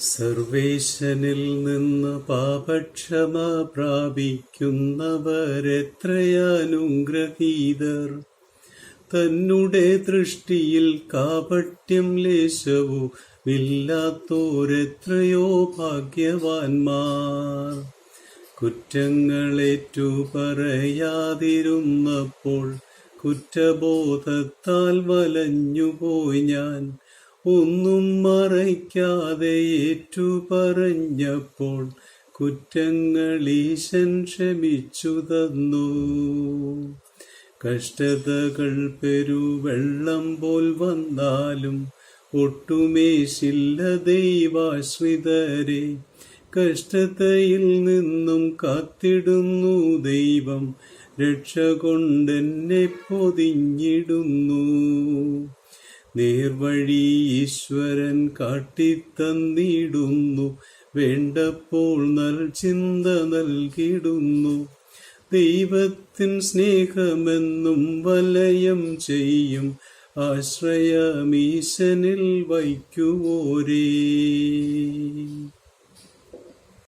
സർവേശനിൽ നിന്ന് പാപക്ഷമ പ്രാപിക്കുന്നവരെത്രയാനുഗ്രഹീതർ? തന്നുടെ ദൃഷ്ടിയിൽ കാപട്യം ലേശവും ഇല്ലാത്തോരെത്രയോ ഭാഗ്യവാന്മാർ? കുറ്റങ്ങളേറ്റു പറയാതിരുന്നപ്പോൾ കുറ്റബോധത്താൽ വലഞ്ഞുപോയി ഞാൻ. ഒന്നും മറയ്ക്കാതെ ഏറ്റു പറഞ്ഞപ്പോൾ കുറ്റങ്ങൾ ഈശൻ ക്ഷമിച്ചു തന്നു. കഷ്ടതകൾ പെരുവെള്ളം പോൽ വന്നാലും ഒട്ടുമേശില്ല ദൈവാശ്രിതരെ. കഷ്ടതയിൽ നിന്നും കാത്തിടുന്നു ദൈവം രക്ഷ കൊണ്ടെന്നെ പൊതിഞ്ഞിടുന്നു. നേർവഴി ഈശ്വരൻ കാട്ടിത്തന്നിടുന്നു. വേണ്ടപ്പോൾ നൽ ചിന്ത നൽകിടുന്നു. ദൈവത്തിൻ സ്നേഹമെന്നും വലയം ചെയ്യും. ആശ്രയമീശനിൽ വയ്ക്കുവോരേ.